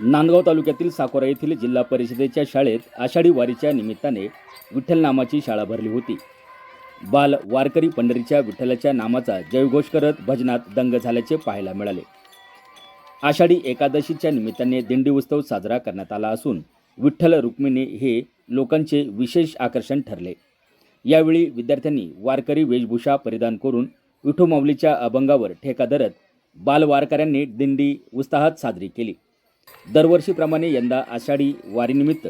नांदगाव तालुक्यातील साकोरा येथील जिल्हा परिषदेच्या शाळेत आषाढी वारीच्या निमित्ताने विठ्ठल नामाची शाळा भरली होती. बाल वारकरी पंढरीच्या विठ्ठलाच्या नामाचा जयघोष करत भजनात दंग झाल्याचे पाहायला मिळाले. आषाढी एकादशीच्या निमित्ताने दिंडी उत्सव साजरा करण्यात आला असून विठ्ठल रुक्मिणी हे लोकांचे विशेष आकर्षण ठरले. यावेळी विद्यार्थ्यांनी वारकरी वेशभूषा परिधान करून विठोमाऊलीच्या अभंगावर ठेका धरत बालवारकऱ्यांनी दिंडी उत्साहात साजरी केली. दरवर्षीप्रमाणे यंदा आषाढी वारीनिमित्त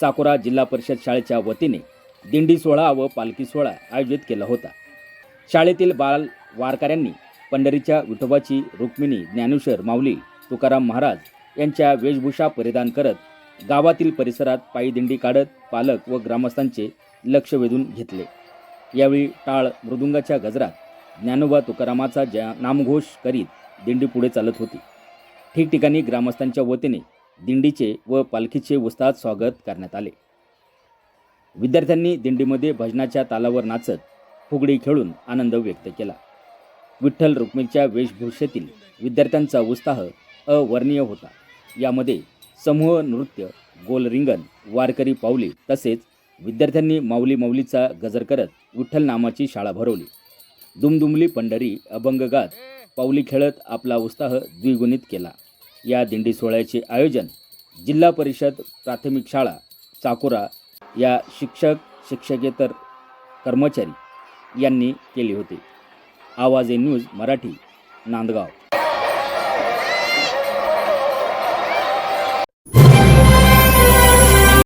साकोरा जिल्हा परिषद शाळेच्या वतीने दिंडी सोहळा व पालखी सोहळा आयोजित केला होता. शाळेतील बाल वारकऱ्यांनी पंढरीच्या विठोबाची रुक्मिणी ज्ञानेश्वर माऊली तुकाराम महाराज यांच्या वेशभूषा परिधान करत गावातील परिसरात पायी दिंडी काढत पालक व ग्रामस्थांचे लक्ष वेधून घेतले. यावेळी टाळ मृदुंगाच्या गजरात ज्ञानोबा तुकारामाचा ज्या नामघोष करीत दिंडी पुढे चालत होती. ठिकठिकाणी ग्रामस्थांच्या वतीने दिंडीचे व पालखीचे उत्साहात स्वागत करण्यात आले. विद्यार्थ्यांनी दिंडीमध्ये भजनाच्या तालावर नाचत फुगडी खेळून आनंद व्यक्त केला. विठ्ठल रुक्मिणीच्या वेशभूषेतील विद्यार्थ्यांचा उत्साह अवर्णीय होता. यामध्ये समूह नृत्य गोलरिंगण वारकरी पावली तसेच विद्यार्थ्यांनी माऊली माऊलीचा गजर करत विठ्ठल नामाची शाळा भरवली. दुमदुमली पंढरी अभंग गात पाऊली खेळत आपला उत्साह द्विगुणित केला. या दिंडी सोहळ्याचे आयोजन जिल्हा परिषद प्राथमिक शाळा चाकोरा या शिक्षक शिक्षकेतर कर्मचारी यांनी केले होते. आवाज ए न्यूज मराठी नांदगाव.